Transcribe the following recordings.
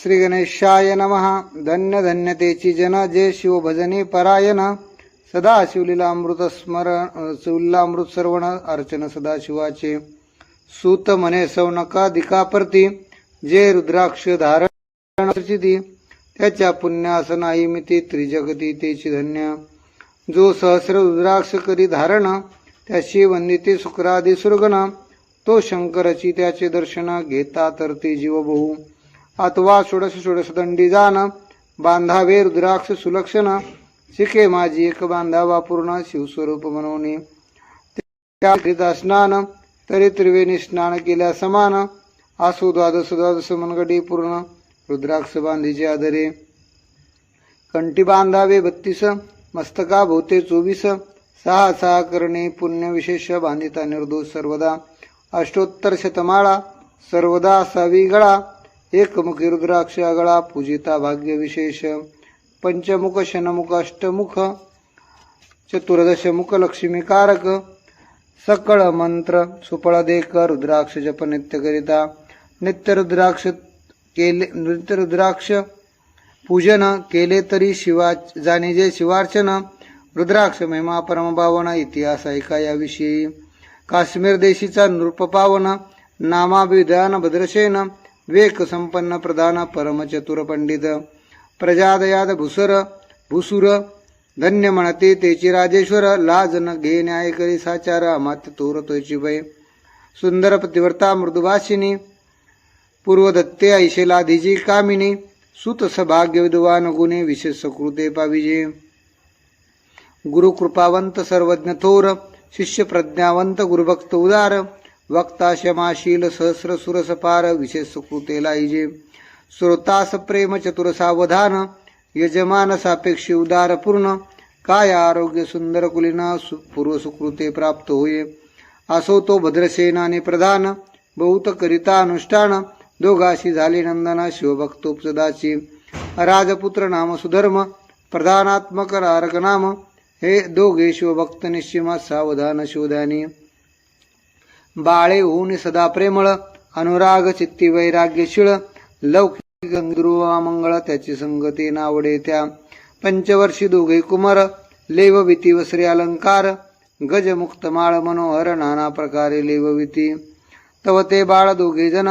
श्री गणेशाय नमः। धन्य धन्यतेची जन जे शिवभजनी परायण। सदा शिवलीलामृत स्मरण शिवलीलामृत सर्वण अर्चन सदा शिवाचे सूत मने सौनका दिकाप्रती जे रुद्राक्ष धारण त्याच्या पुण्यासनाई मिती त्रिजगती तेची धन्य। जो सहस्र रुद्राक्ष करी धारण त्याशी वंदिते शुक्रादी सुरगण। तो शंकरची त्याचे दर्शन घेता तर ते जीव बहु अथवा षोडश षोडश दंडी जाण बांधावे रुद्राक्ष सुलक्षण शिके माझी एक बांधावा पूर्ण शिवस्वरूप म्हणून. त्या स्नान तरी त्रिवेणी स्नान केल्या समान आसु द्वादश द्वादश मनगडी पूर्ण रुद्राक्ष बांधीचे आदरे. कंठी बांधावे बत्तीस मस्तका भोवते चोवीस सहा सहा करणे पुण्य विशेष बांधिता निर्दोष सर्वदा. अष्टोत्तर शतमाळा सर्वदा सावी गळा. एकमुखी रुद्राक्ष अगळा पूजिता भाग्य विशेष पंचमुख शनमुख अष्टमुख चतुर्दश मुख लक्ष्मीकारक सकळ मंत्र सुफळ देक रुद्राक्ष जप नित्य करिता नित्य रुद्राक्ष केले नित्य रुद्राक्ष पूजन केले तरी शिवा जाणे जे शिवार्चन रुद्राक्ष महिमा परमभावन इतिहास ऐका याविषयी काश्मीर देशीचा नृप पावन नामाभिधान भद्रसेन विवेक संपन्न प्रधान परमचतुर पंडित प्रजादयाद भुसर भुसुर धन्य म्हणते तेची राजेश्वर लाज न घे न्याय करी साचार अमात्य तोर तोची भय सुंदर पतिव्रता मृदुभाषिनी पूर्वदत्ते ऐशलाधीजी कामिनी सुत सभाग्य विद्वान गुणे विशेष सकृते पाविजे. गुरु कृपावंत सर्वज्ञ थोर शिष्य प्रज्ञावंत गुरुभक्त उदार वक्ता क्षमाशील सहस्र सुरसपार विशेष सुकृते इजे श्रोतास प्रेम चतुर सावधान यजमान सापेक्षी उदार पूर्ण काय आरोग्य सुंदर कुलीना सु पूर्व सुकृते प्राप्त होये. असो तो भद्रसेनाने प्रधान बहुत करिता अनुष्ठान दोघाशी झाले नंदना शिवभक्तोपदाची राजपुत्र नाम सुधर्म प्रधानात्मक नाम हे दोघे शिवभक्त निश्चिमा सावधान शोधानी. बाळे होऊन सदा प्रेमळ अनुराग चित्ती वैराग्यशीळ लौकिक मंगळ त्याची संगती नावडे त्या. पंचवर्षी दोघे कुमार लेवविती वसरे अलंकार गजमुक्त माळ मनोहर नाना प्रकारे लेवविती तव ते बाळ दोघे जण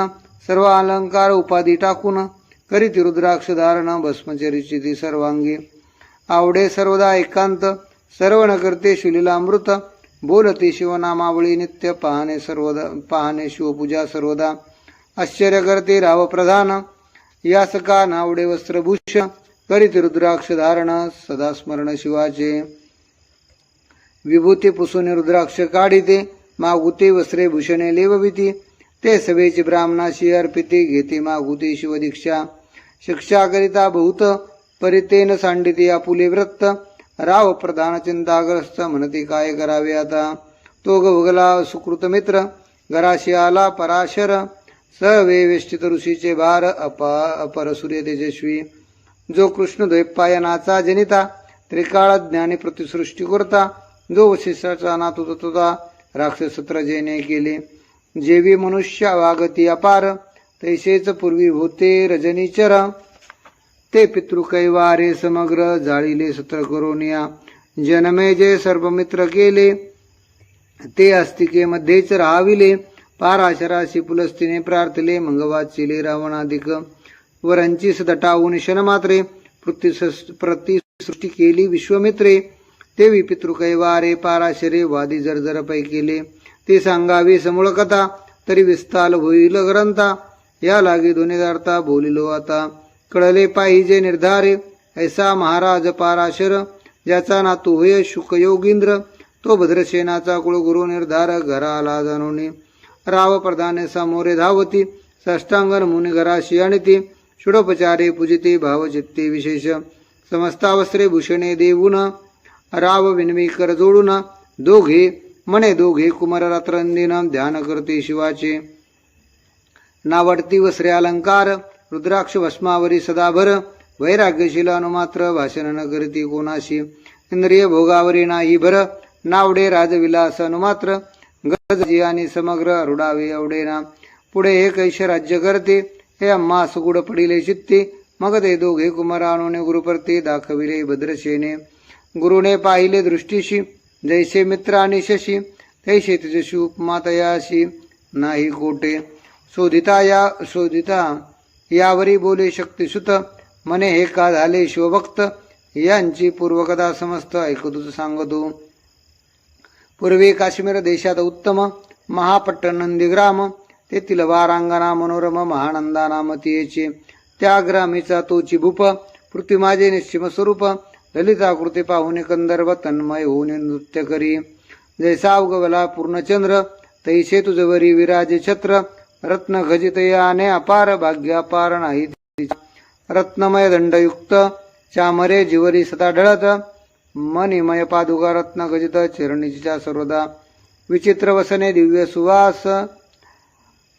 सर्व अलंकार उपाधी टाकून करीती रुद्राक्ष धारण ती सर्वांगी. आवडे सर्वदा एकांत सर्व न करते शिलीलामृत बोलते शिवनामावळी नित्य पाहणे सर्वदा पाहणे शिवपूजा सर्वदा. आश्चर्य करते राव प्रधान यासका नावडे वस्त्रभूष. करीत रुद्राक्ष धारण सदा स्मरण शिवाचे. विभूती पुसून रुद्राक्ष काढिते. मागुते वस्त्रे भूषणे लेवविती. ते सभेची ब्राह्मणाशी अर्पिते घेते मागुते शिवदीक्षा. शिक्षा करिता बहुत परितेन सांडिते आपुले व्रत. राव प्रधान चिंताग्रस्त म्हणते काय करावे आता? तो गवगला सुकृत मित्र घराशी आला पराशर सर्वेष्टित ऋषीचे भार अपा अपर सूर्य तेजस्वी. जो कृष्ण द्वैपायनाचा जनिता त्रिकाळ ज्ञानी प्रतिसृष्टी करता जो वशिष्ठाचा तोता राक्षसत्र जेने केले. जेवी मनुष्य वागती अपार तैसेच पूर्वी होते रजनीचर. ते पितृकैवारे समग्र जाळीले सत्र करोनिया जनमे जे सर्व मित्र केले ते अस्तिके मध्येच राहाविले. पाराशराशी पुलस्तीने प्रार्थले मंगवाचिले रावणाधिक. वरांची सदटावून शनमात्रे प्रतिसृष्टी केली विश्वमित्रे. तेवी पितृकैवारे पाराशरे वादी जर्जर पै केले. ते सांगावे समूळ कथा तरी विस्ताल होईल ग्रंथा. या लागे दोन्हीदार्था बोलिलो आता. कळले पाहिजे निर्धार. ऐसा महाराज पाराशर ज्याचा नातू होय शुकयोगींद्र तो भद्रसेनाचा कुळगुरु निर्धार घराला जाणून राव प्रधाने समोरे धावती साष्टांगण मुनी घराशी आणती षोडोपचारे पूजिते भावचित्ते विशेष. समस्तावस्त्रे भूषणे देऊन राव विनवी कर जोडून दोघे मने दोघे कुमार रात्रंदिन ध्यान करते शिवाचे. नावडती वस्त्रे अलंकार रुद्राक्ष भस्मावरी सदाभर वैराग्यशील अनुमात्र भाषण न करती कोणाशी. इंद्रिय भोगावरी नाही भर नावडे राजविलास अनुमात्र. गजी आणि समग्र रुडावे एवढे ना. पुढे हे कैश राज्य करते हे अम्मा सुगुड पडिले चित्ती. मग ते दोघे कुमार आणूने दाखविले भद्रसेने. गुरुने पाहिले दृष्टीशी जैसे मित्र आणि शशी. तैसे तिचे उपमा तयाशी नाही कोटे शोधिता या शोधिता यावरी बोले शक्तिसुत मने हे का झाले शिवभक्त? यांची पूर्वकथा समस्त ऐकतूच सांगतो. पूर्वी काश्मीर देशात उत्तम महापट्ट नंदीग्राम तेथील वारांगणा मनोरम महानंदा नामतीयेचे त्या ग्रामीचा तोची भूप पृथ्वीमाजे निश्चिम स्वरूप ललिता कृती पाहुणे कंदर्व तन्मय होऊन नृत्य करी. जैसा उगवला पूर्णचंद्र तैसे तुझवरी विराजे छत्र रत्न खजित याने अपार भाग्य अपार नाही. रत्नमय दंडयुक्त चामरे जिवरी सदा ढळत मणिमय पादुका रत्न खजित चिरणीच्या सर्वदा. विचित्र वसने दिव्य सुवास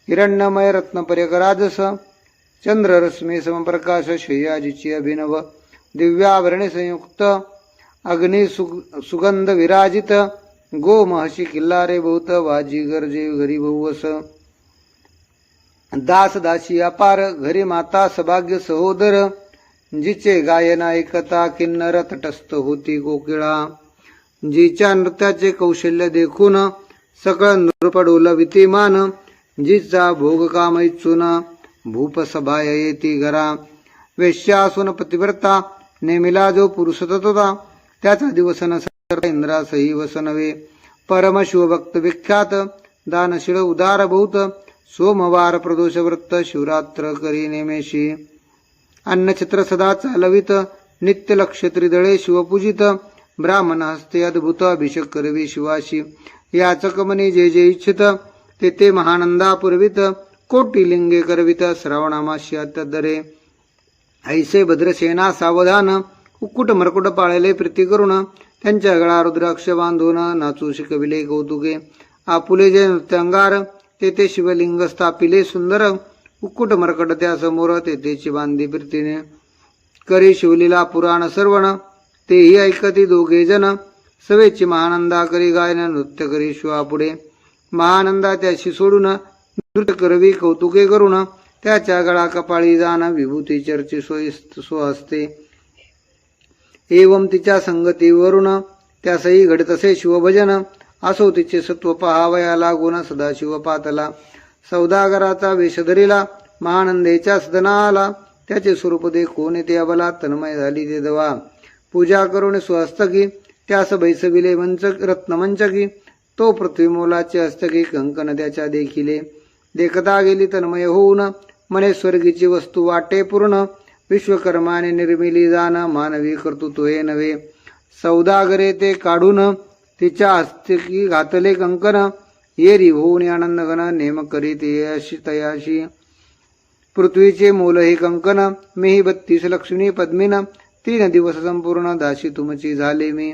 हिरण्यमय रत्न पर्यकराजस चंद्र रश्मी समप्रकाश शय्याजीची अभिनव दिव्याभरणे संयुक्त अग्नि सुगंध विराजित गो महर्षी किल्लारे भूत वाजी गरजे घरी बहुवस दास दासी अपार घरी माता सभाग्य सहोदर जिचे गायन ऐकता किन्नर तटस्थ होती कोकिळा. जिच्या नृत्याचे कौशल्य देखून सकळ नृप डोलविती मान जिचा भोग काम इच्छून भूप सभा येती घरा. वेश्या असून पतिव्रता नेमिला जो पुरुष तत्वता त्याचा दिवस न इंद्रासही वसनवे. परम शिवभक्त विख्यात दानशील उदार सोमवार प्रदोष वृत्त शिवरात्र करी नेमेशी अन्नछत्र सदा चालवित नित्य लक्ष त्रिदळे शिवपूजित ब्राह्मण हस्ते अद्भुत अभिषेक करवी शिवाशी. याचकमणी जे जे इच्छित ते ते महानंदा पुरवित कोटी लिंगे करवित श्रावणामाशी दरे ऐसे भद्रसेना सावधान उक्कुट मरकुट पाळले प्रीती करून त्यांच्या गळा रुद्राक्ष बांधून नाचू शिकविले कौतुके. आपुले जे नृत्यांगार तेथे शिवलिंग स्थापिले सुंदर. कुक्कुट मरकट त्यासमोर तेथेची बांधी प्रीतीने. करी शिवलीला पुराण सर्वण. तेही ऐकती दोघे जण. सवेची महानंदा करी गायन नृत्य करी शिवापुढे. महानंदा त्याशी सोडून नृत्य करवी कौतुके करून. त्याच्या गळा कपाळी जाण विभूती चर्ची सोयी स्वहस्ते एवं तिच्या संगतीवरून त्यासही घडत असे शिवभजन. असो तिचे सत्व पहावया लागून सदाशिव पातला सौदागराचा वेशधरीला महानंदेच्या सदना आला त्याचे स्वरूप देखून ते अबला तन्मय झाली ते दवा. पूजा करून स्वहस्तकी त्यास बैसविले मंच रत्नमंचकी तो पृथ्वी मोलाचे हस्तकी कंकण त्याच्या देखिले. देखता गेली तन्मय होऊन मने स्वर्गीची वस्तू वाटे पूर्ण विश्वकर्माने निर्मिली जाण मानवी कर्तृत्व हे नव्हे. सौदागरे ते काढून तिच्या हस्तकी घातले कंकन येरी होऊन आनंदगण नेम करीत यशी तयाशी. पृथ्वीचे मूल हे कंकन मीही बत्तीस लक्ष्मी पद्मीन. तीन दिवस संपूर्ण दाशी तुमची झाले मी.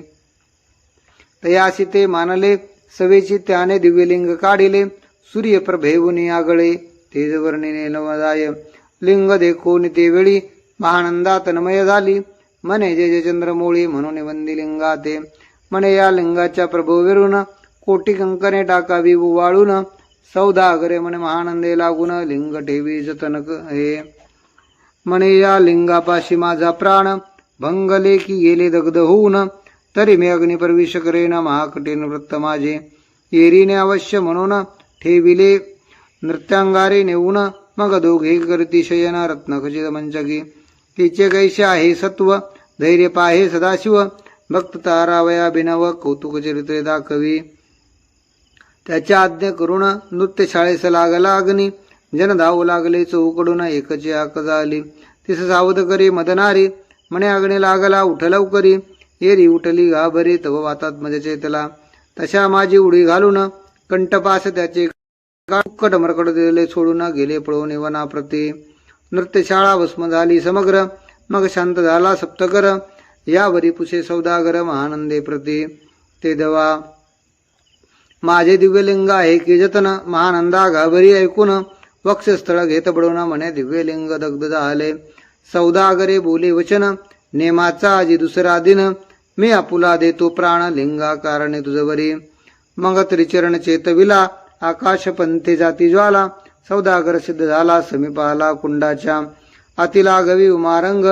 तयाशी ते मानले. सवेची त्याने दिव्यलिंग काढिले. सूर्य प्रभेवुनी आगळे. तेजवर्णिने नवदाय. लिंग देखून ते वेळी. महानंदा तन्मय झाली. मने जे जे म्हणून वंदी लिंगाते म्हणे या लिंगाच्या प्रभोविरून कोटी कंकने टाकावी वाळून सौदागरे म्हणे महानंदे लागून लिंग ठेवी जतनक हे. म्हणे या लिंगापाशी माझा प्राण भंगले की गेले दग्ध होऊन तरी मी अग्निप्रवेश करेन महाकठीण वृत्त माझे. येरीने अवश्य म्हणून ठेविले नृत्यांगारे नेऊन मग दोघे करती शयन रत्नखचित मंचकी तिचे कैसे आहे सत्व? धैर्य पाहे सदाशिव. भक्त तारावया बिनव कौतुक चरित्रे दाखवी. त्याच्या आज्ञा करून नृत्य शाळेस लागला अग्नी. जन धावू लागले चौकडून एकची आक झाली. तिस सावध करी मदनारी. म्हणे अग्नी लागला उठ लवकरी. येरी उठली घाबरी तव वातात मज चेतला. तशा माझी उडी घालून कंठपास त्याचे कट मरकट दिले सोडून गेले पळून वनाप्रती नृत्यशाळा भस्म झाली समग्र. मग शांत झाला सप्तकर. यावरी पुसे सौदागर महानंदे प्रती ते दवा. माझे दिव्यलिंग आहे की जतन महानंदा गाभरी ऐकून वक्षस्थळ घेत बडवून म्हणे दिव्यलिंग दग्ध झाले. सौदागरे बोले वचन नेमाचा आजी दुसरा दिन मी आपुला देतो प्राण लिंगा कारणे तुझवरी मग त्रिचरण चेतविला आकाश पंथे जाती ज्वाला सौदागर सिद्ध झाला समीपाला कुंडाच्या. अतिला गवी उमारंग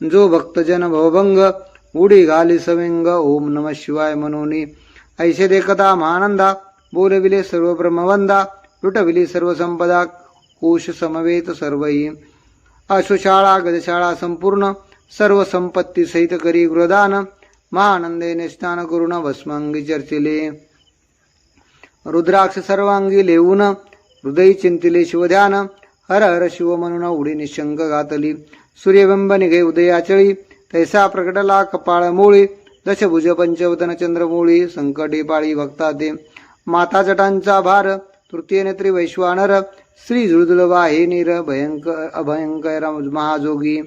जो भक्तजन भवभंग उडी घाली सविंग ओम नम शिवाय मनोनी। ऐशे देखता महानंदा बोलविले सर्व ब्रह्मवंदा लुटविली सर्व संपदा कोश समवेत सर्वही। अश्वशाळा गजशाळा संपूर्ण सर्व संपत्ती सहित करी गृहदान महानंदेने स्नान करून भस्मांगी चर्चिले। रुद्राक्ष सर्वांगी लेऊन हृदय चिंतिले शिवध्यान। हर हर शिव म्हणून उडी निशंक घातली सूर्यबिंब निघे उदयाचळी तैसा प्रकटला कपाळ मोळी दशभुज पंचवदन चंद्रमोळी संकटी पाळी भक्ता ते माता जटांचा भार तृतीय नेत्री वैश्वानर श्री हे नीर भयंकर अभयंकर महाजोगी.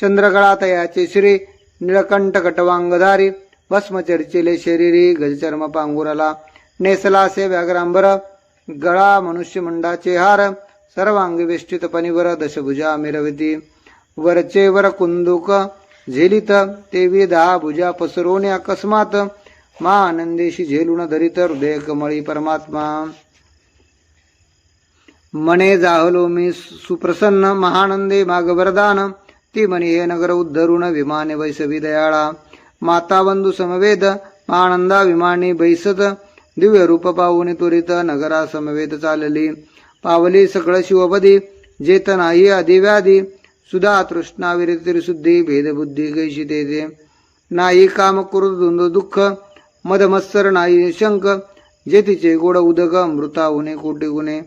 चंद्रकळा तयाचे श्री निळकंठ कटवांगधारी भस्म चर्चिले शरीरी गजचर्म पांगुराला. नेसलासे व्याघ्रांबर गळा मनुष्यमंडाचे हार सर्वांगी वेष्टित पनिवर दशभुजा मिरविती. वरचे वर कुंदुक झेलित तेवी दहा भुजा पसरवणे अकस्मात. मा आनंदेशी झेलून धरित हृदय कमळी परमात्मा. मने जाहलो मी सुप्रसन्न महानंदे मागवरदान. ती मनी हे नगर उद्धरुण विमाने वैसवी दयाळा. माता बंधू समवेद महानंदा विमाने बैसत. दिव्य रूप पाहुणे त्वरित नगरा समवेत चालली. पावली सकळ शिवपदी जेतनाही अधिव्याधी. सुधा तृष्णा विरतिरिशुद्धी भेदबुद्धी कैशी ते नाही काम कुरु धुंद दुःख मदमत्सर नाही शंक जेतीचे गोड उदक मृता उणे कोटे गुणे।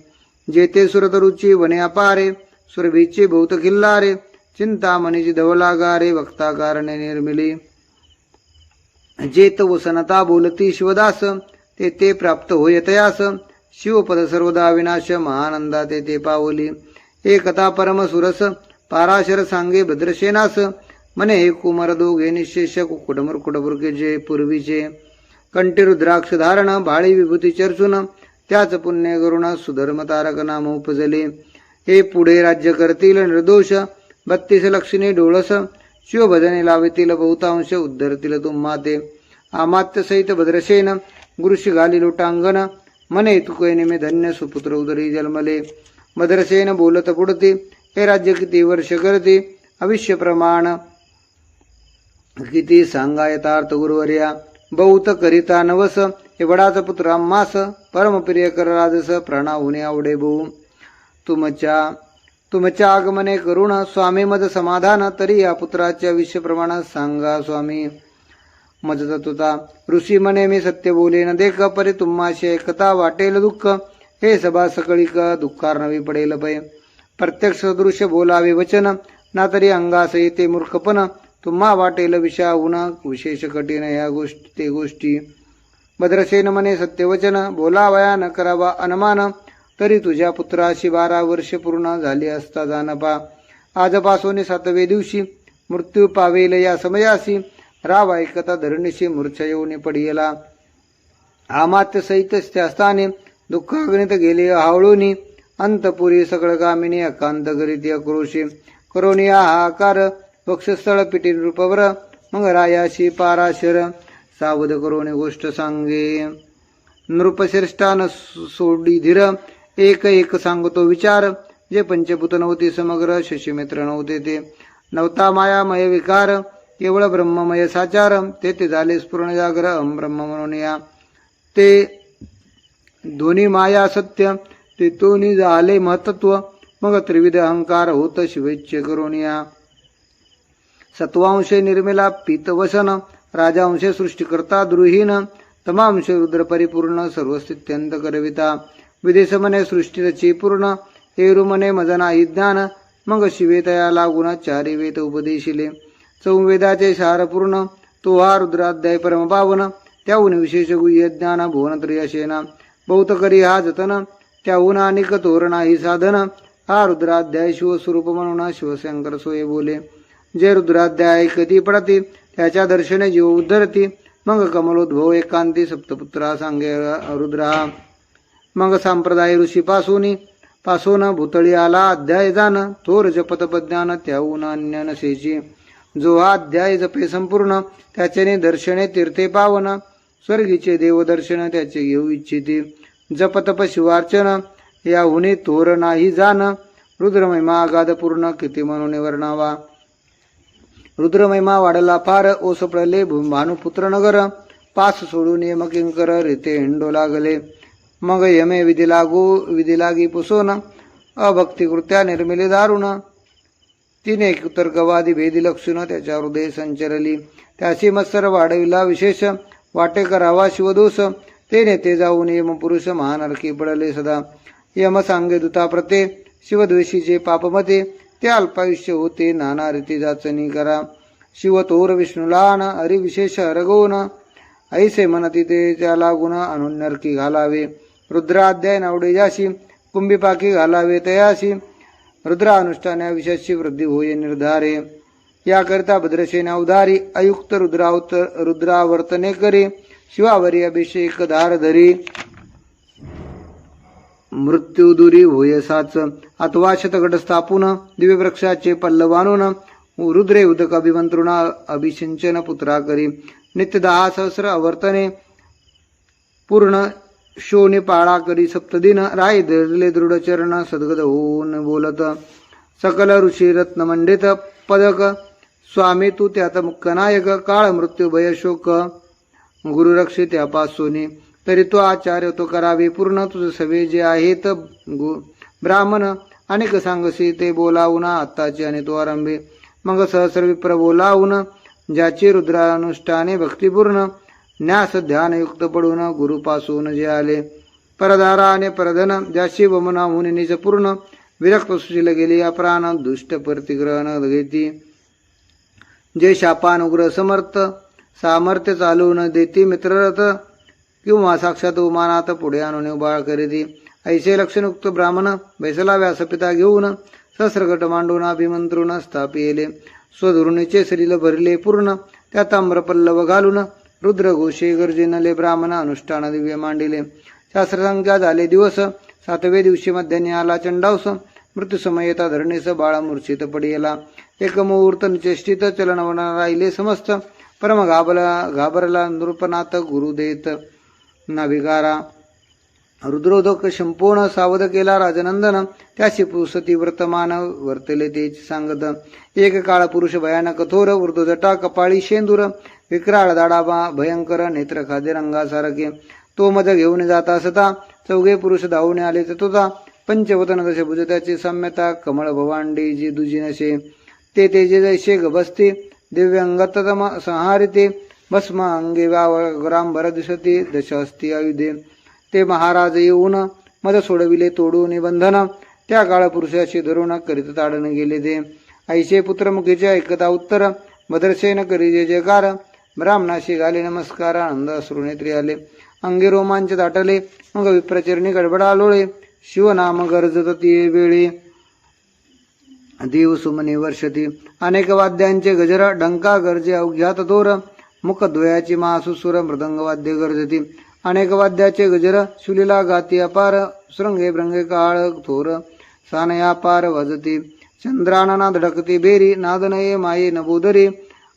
जेते सुरतरुची वने अपारे सुरभीचे बहुत किल्लारे चिंता मनीची धवलागारे वक्ता कारणे निर्मिली। जेत वसनता बोलती शिवदास ते ते प्राप्त होयतयास शिवपद सर्वदा विनाश महानंदा ते ते पावली। एकता परम सुरस पाराशर सांगे भद्रसेनास म्हणे हे कुमार दोघे निशेष कुडमर कुटबुरके पूर्वीचे कंठी रुद्राक्ष धारण भाळी विभूती चर्चून. त्याच पुण्य करुण सुधर्म तारक नाम उपजले. हे पुढे राज्य करतील निर्दोष. बत्तीस लक्ष्मी डोळस. शिवभजने लावितील बहुतांश उद्धरतील तुम्हा ते आमात्य सहित भद्रसेन गुरुशी घाली लोटांगण. मने तुकैने नेमे धन्य सुपुत्र उदरी जन्मले. भद्रसेन बोलत पुढते हे राज्य किती वर्ष करते? अविष्य प्रमाण. किती सांगा यथार्थ गुरुवर्या? बहुत करिता नवस. एवढाच वडाचा पुत्र आम्हास परमप्रिय कर राजस. प्राणा होणे आवडे भाऊ तुमच्या तुमच्या आगमने करुण स्वामी मद समाधान. तरी या पुत्राच्या विषय प्रमाणात सांगा स्वामी. मज तत्वता ऋषी म्हणे मी सत्य बोले न देख. परी तुम्हाशी एकता वाटेल दुःख. हे सभा क दुःखार नवी पडेल पै प्रत्यक्ष दृश्य बोलावे वचन ना तरी अंगास येते मूर्खपण तुम्हा वाटेल विषाहून विशेष कठीण या गोष्टी ते गोष्टी. भद्रसेन म्हणे सत्यवचन बोलावया न करावा अनुमान तरी तुझ्या पुत्राशी बारा वर्ष पूर्ण झाली असता जानपा आजपासून सातवे दिवशी मृत्यू पावेल या समयासी राव ऐकता धरणीशी मूर्छा येऊन पडियला. आमात्य सहित स्थाने दुःखाग्नित गेले हावळूनी अंतपुरी सगळ कामिनी अकांत करीत अक्रोशी. करोनी हा आकार वक्षस्थळ पिटी रूपवर मग रायाशी पाराशर. सावध करोनी गोष्ट सांगे. नृपश्रेष्ठान सोडी धीर एक एक सांगतो विचार. जे पंचभूत नव्हते समग्र शशीमित्र नव्हते ते. नवता मायामय विकार केवळ ब्रह्ममय साचार. ते ते झाले स्फुरण जागर ब्रह्म म्हणून या. ते दोन्ही माया सत्य ते दोन्ही झाले महत्त्व. मग त्रिविध अहंकार होत शिवेच्छे करून या सत्वांशे निर्मिला पीतवसन. राजांशे सृष्टीकर्ता द्रुहीन. तमांश रुद्र परिपूर्ण सर्वस्थित्यंत करविता. विदेश म्हणे पूर्ण एरुमने मजना मजनाही ज्ञान. मग शिवेतया लागून चारी वेद उपदेशिले. चौवेदाचे सारपूर्ण तो हा रुद्राध्याय परमपावन. त्याहून विशेष गुह्य ज्ञान भुवनत्रयशेना. बहुत करी हा जतन. त्याहून अनेक तोरण ही साधन. हा रुद्राध्याय शिवस्वरूप म्हणून शिवशंकर सोय बोले. जे रुद्राध्याय कधी पडते त्याच्या दर्शने जीव उद्धरती. मग कमलोद्भव एकांती सप्तपुत्रा सांगे रुद्रा. मग सांप्रदाय ऋषी पासून पासून भूतळी आला अध्याय जाण. थोर जपतपज्ञान त्याहून अन्य नसेची. जो हा अध्याय जपे संपूर्ण त्याच्याने दर्शने तीर्थे पावन. स्वर्गीचे देवदर्शन त्याचे घेऊ इच्छिते. जपतप शिवार्चन याहुने तोर नाही जाण. रुद्रमहिमा अगाध पूर्ण किती म्हणून वर्णावा. रुद्रमहिमा वाढला फार ओस पडले भानुपुत्र नगर. पास सोडून यम किंकर रिते हिंडो लागले. मग यमे विधी लागू विधी लागी पुसोन अभक्तिकृत्या निर्मिले दारुण. तिने एकतर गवादी भेदी लक्षण त्याच्या हृदय संचरली. त्याशी मत्सर वाढविला विशेष. वाटे करावा शिवदोष. तेने नेते जाऊन यम पुरुष महानरकी पडले सदा. यम सांगे दुताप्रते शिवद्वेषीचे पापमते ते अल्पायुष्य होते नाना रीती जाचणी करा. शिवतोर विष्णुलान हरिविशेष हरगोन ऐसे म्हणती ते त्याला गुण आणून नरकी घालावे. रुद्राध्याय नावडे जाशी कुंभीपाकी घालावे तयाशी. रुद्रा अनुष्ठानाविषयाची वृद्धी होय निर्धारे. याकरिता भद्रसेना उदारी अयुक्त रुद्रावत रुद्रावर्तने करे. शिवावरी अभिषेक धार धरी मृत्यू दुरी अथवा शतगट स्थापून दिव्यवृक्षाचे पल्लवानून रुद्रे उदक अभिमंत्रुणा अभिषिंचन पुत्रा करी नित्य दहा सहस्र अवर्तने पूर्ण शोने पाळा करी सप्तदिन राय धरले दृढ चरण सद्गद होऊन बोलत सकल ऋषी रत्नमंडित पदक स्वामी तू त्यात मुख्य नायक काळ मृत्यू भय शोक गुरुरक्षी त्यापासून तरी तो आचार्य तो करावे. पूर्ण तुझे सवे जे आहेत गु- ब्राह्मण अनेक सांगसी ते बोलावून आत्ताचे आणि तो आरंभे. मग सहस्र विप्र बोलावून ज्याची रुद्रानुष्ठाने भक्तिपूर्ण न्यास ध्यानयुक्त पडून गुरुपासून जे आले. परदारा आणि परधन ज्याशी वमना मुनीच पूर्ण विरक्त सुशील गेली या प्राण दुष्ट प्रतिग्रहण घेती. जे शापान उग्र समर्थ सामर्थ्य चालवून देती मित्ररथ किंवा साक्षात उमानात पुढे आणून उबाळ करीती. ऐसे लक्षणयुक्त ब्राह्मण बैसला व्यासपिता घेऊन सहस्रगट मांडून अभिमंत्रून स्थापिले. स्वधुरुणीचे शरीर भरले पूर्ण. त्या ताम्रपल्लव घालून रुद्र घोषे गर्जिनले ब्राह्मण अनुष्ठान दिव्य मांडिले. शास्त्रसंख्या झाले दिवस. सातवे दिवशी मध्याने आला चंडावस. मृत्यूसमय येता धरणीस बाळा मूर्छित पडियला. एक मुहूर्त निचेष्टित चलन राहिले समस्त. परम घाबला घाबरला नृपनाथ गुरुदेत नाभिकारा रुद्रोदक संपूर्ण सावध केला राजनंदन त्याशी पुसती वर्तमान वर्तले ते सांगत. एक काळ पुरुष भयानक कठोर वृद्धजटा कपाळी शेंदूर विक्राळ दाडाबा भयंकर नेत्र खादे रंगासारखे. तो मज घेऊन जात असता चौघे पुरुष धावून आले ततोता पंचवतन जसे भुज त्याची साम्यता कमळ भवांडी जी दुजी नशे ते तेजे जैसे गबसते दिव्यंगततम संहारिते भस्म अंगे ग्रामभर दिसते दश अस्ति आयुधे. ते महाराज येऊन मद सोडविले तोडून बंधन त्या काळ पुरुषाशी धरून करीत ताडण गेले ते. ऐशे पुत्रमुखीचे ऐकता उत्तर भद्रसेन करीजे जयकार. ब्राह्मणाशी घाले नमस्कार आनंद अश्रुनेत्री आले अंगे रोमांच दाटले मग विप्रचरणी गडबड आलोळे. शिवनाम गरजत ती वेळी. देव सुमने वर्षती. अनेक वाद्यांचे गजर डंका गरजे अवघ्यात दोर मुखद्वयाची महासुसुर मृदंगवाद्य गरजती. अनेक वाद्याचे गजर शुलीला गाती अपार श्रृंगे भृंगे काळ थोर सानया पार वाजती. चंद्रानना धडकती बेरी नादनये माये नबोदरी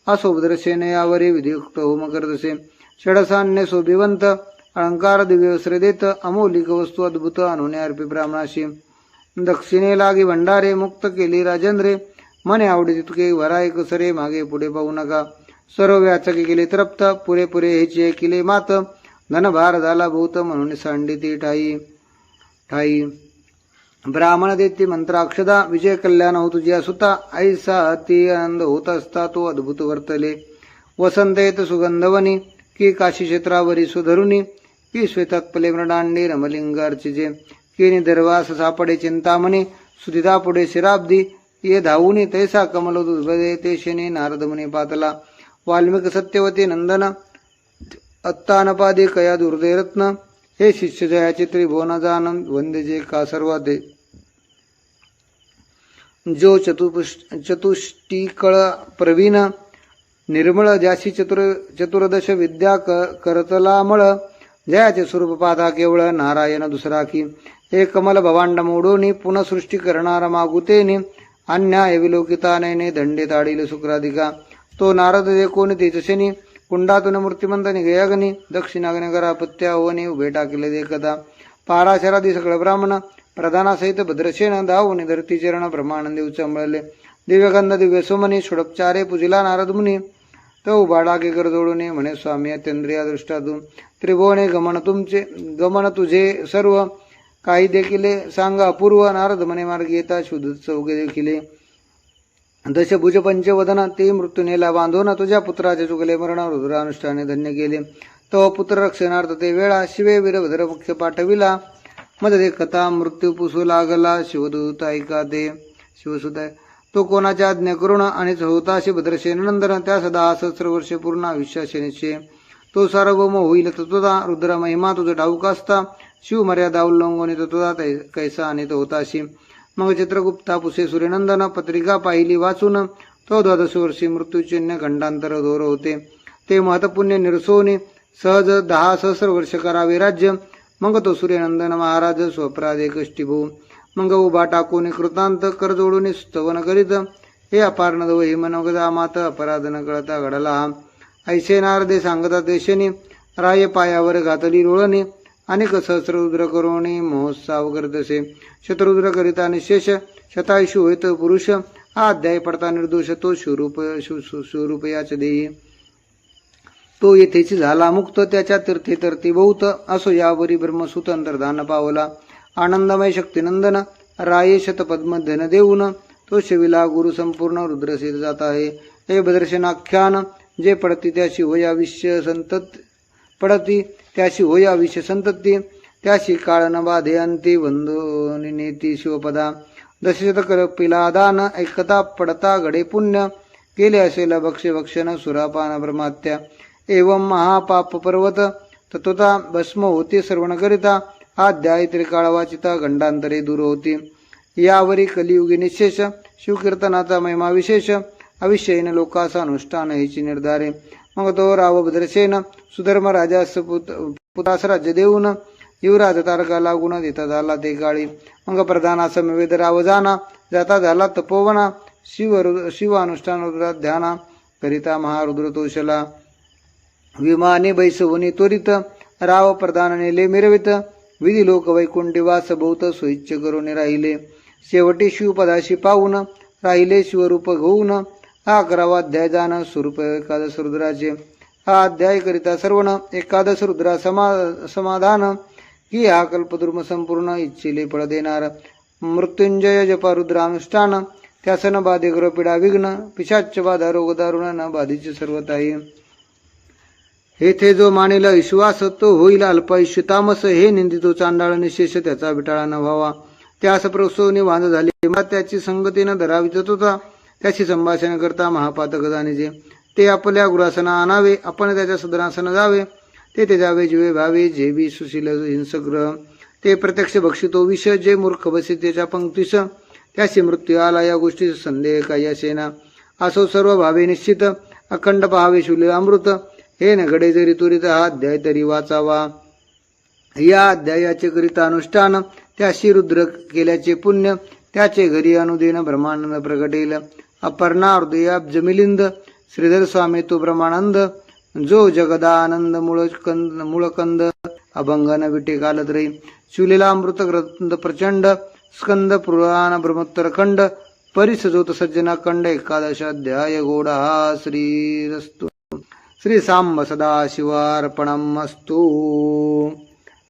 असोभद्रसेने यावरी विधियुक्त होम करदसे षडसान्य शोभिवंत अलंकार दिव्यवस्त्र देत अमौलिक वस्तू अद्भुत अनुने अर्पी ब्राह्मणाशी. दक्षिणे लागी भंडारे मुक्त केली राजेंद्रे मने आवडे तितके वरा एक सरे मागे पुढे पाहू नका सर्व व्याचके केले तृप्त पुरेपुरे हेचे केले मात धनभार झाला भूत म्हणून सांडी ती ठाई ठाई ब्राह्मण देती मंत्राक्षदा विजय कल्याण हो तुझ्या सुता ऐसा अति आनंद होत असता तो अद्भुत वर्तले वसंत येत सुगंधवनी की काशी क्षेत्रावरी सुधरुनी की श्वेतत्पले मृडांडी रमलिंगार्चिजे येणे दरवास सापडे चिंतामणी सुधिता पुढे शिराब्दी ये धावूनी तैसा कमल ते शने नारद पातला। वाल्मिक सत्यवती नंदन अत्तानपादे कया दुर्दय रत्न हे शिष्य जयाचे त्रिभुवन जान वंदे जे का सर्वाते जो चतुपुष चतुष्टिकळ प्रवीण निर्मळ ज्याशी चतुर चतुर्दश विद्या क करतलामळ जयाचे स्वरूप पाहता केवळ नारायण दुसरा की हे कमल भवांड मोडोनी पुनः सृष्टी करणारा मागुतेने अन्याय विलोकितानयने दंडे ताडील शुक्राधिका तो नारद जे तेजसेनी कुंडातून मूर्तिमंत निगयागनी दक्षिणाग्न करा पत्या होनी उभे टाकले दे कदा पाराशरादी सगळ ब्राह्मण प्रधानासहित भद्रसेन धावून धरतीचरण ब्रह्मानंदी उचंबळले दिव्यगंध दिव्य सुमनी षोडपचारे पुजिला नारद मुनी तो बाळागे कर जोडून म्हणे स्वामी अत्यंद्रिया दृष्टातून त्रिभुवने गमन तुमचे गमन तुझे सर्व काही देखील सांगा पूर्व नारद म्हणे मार्ग येता शुद्ध चौघे देखील दशभुज पंचवदन ते मृत्यूनेला बांधून तुझ्या पुत्राचे चुकले मरण रुद्रानुष्ठाने धन्य केले. तो पुत्र रक्षणार्थ ते वेळा शिवे वीरभद्र पक्ष पाठविला. मध्ये कथा मृत्यू पुसू लागला शिवदूत ऐका ते. शिवसुत तो कोणाच्या आज्ञा करुण आणि होताशी भद्रसेन नंदन त्या सदा सहस्र वर्षे पूर्ण आयुष्याचे तो सार्वभौम होईल तत्वता रुद्र महिमा तुझा ठाऊक असता. शिव मर्यादा उल्लंघनी तत्वता कैसा आणि तो होताशी मग चित्रगुप्ता पुसे सूर्यनंदन पत्रिका पाहिली वाचून तो द्वादश वर्षी मृत्यूचिन्ह खंडांतर दोर होते. ते महत्पुण्य निरसोने सहज दहा सहस्र वर्ष करावे राज्य. मग तो सूर्यनंदन महाराज स्वप्रादे कष्टीभू. मग उभा टाकून कृतांत कर जोडून स्तवन करीत. हे अपार नदव हे मनोगदा मात अपराध न कळता घडला. हा ऐसे नारदे सांगता देशनी राय पायावर घातली रोळणे अनेक सहस्ररुद्र करोणी महोत्सव करतसे. शतरुद्र करिता निशेष शतायुषु होत पुरुष. हा अध्याय पडता निर्दोष तो शिवरूप शिव- शिव- शिवरूपयाच देई तो येथेची झाला मुक्त त्याच्या तीर्थे तरती बहुत. असो यावरी ब्रह्मसूत अंतर्धान पावला. आनंदमय शक्तिनंदन राये शतपद्म धन देऊन. तो शिविला गुरु संपूर्ण रुद्रसेत जात आहे. हे बदर्शनाख्यान जे पडती शिव या विष्य संतत पडती. त्याशी होया विषय संतती त्याशी काळ न बाधे अंती बंधू नेती शिवपदा. दशशतक पिलादान ऐकता पडता घडे पुण्य केले असेल भक्ष्य भक्षण सुरापान ब्रह्मात्या. एवं महापाप पर्वत तत्वता भस्म होते श्रवण करिता अध्याय त्रिकाळ वाचिता गंडांतरे दूर होती. यावरी कलियुगी निशेष शिवकीर्तनाचा महिमा विशेष अविषयीन लोकाचा अनुष्ठान हिची निर्धारे. मग तो रावभद्रसेन सुधर्म राजास पुत पुतास राज्य देऊन युवराज तारका लागून देता झाला ते गाळी. मग प्रधाना समवेद राव जाना जाता झाला तपोवना शिव शिव अनुष्ठान रुद्रात ध्याना करिता महारुद्र तोषला विमाने बैसवनी त्वरित राव प्रधानने ले मिरवित विधी लोक वैकुंठी वास बहुत सोइच्छ करून राहिले. शेवटी शिवपदाशी पाहून राहिले शिवरूप घेऊन हा अकरावा अध्याय जाण स्वरूप एकादश रुद्राचे हा अध्याय करिता सर्वण एकादश रुद्रा समा समाधान. की हा कल्पद्रुम संपूर्ण इच्छिले फळ देणार. मृत्युंजय जपा रुद्रानुष्ठान. त्यासन बाधे पिडा विघ्न. पिशाच बाधा रोग दारुण न बाधीचे सर्वताई हेथे जो मानेल विश्वास तो होईल अल्पायुष्य तामस. हे निंदितो चांडाळ निशेष त्याचा विटाळा न व्हावा. त्यास प्रसवने वांद झाली. त्याची संगतीनं धरावित होता. त्याशी संभाषण करता महापातक जाणीचे ते आपल्या गुरासना आणावे आपण त्याच्या सदनासनं जावे. ते ते जावे जीवे भावे जे बी सुशील हिंसग्रह ते प्रत्यक्ष भक्षितो विष जे मूर्ख बसे त्याच्या पंक्तीस. त्याशी मृत्यू आला या गोष्टीचा संदेह काय असेना असो सर्व भावे निश्चित अखंड पहावे शिवले अमृत. हे नगडे जरी त्वरित हा अध्याय तरी वाचावा. या अध्यायाचे करिता अनुष्ठान त्याशी रुद्र केल्याचे पुण्य त्याचे घरी अनुदिन ब्रह्मानंद प्रगटेल अपर्णा हृदयाब्ज जमिलिंद श्रीधर स्वामी तू ब्रह्मानंद जो जगदानंद मूळ कंद मूळकंद अभंगन विटे कालद्रई शिवलेला अमृत ग्रंथ प्रचंड स्कंद पुराण ब्रह्मोत्तर खंड परिसजोत सज्जना खंड एकादश अध्याय गोडा श्रीरस्तु श्री सांब सदा शिवार्पणम अस्तु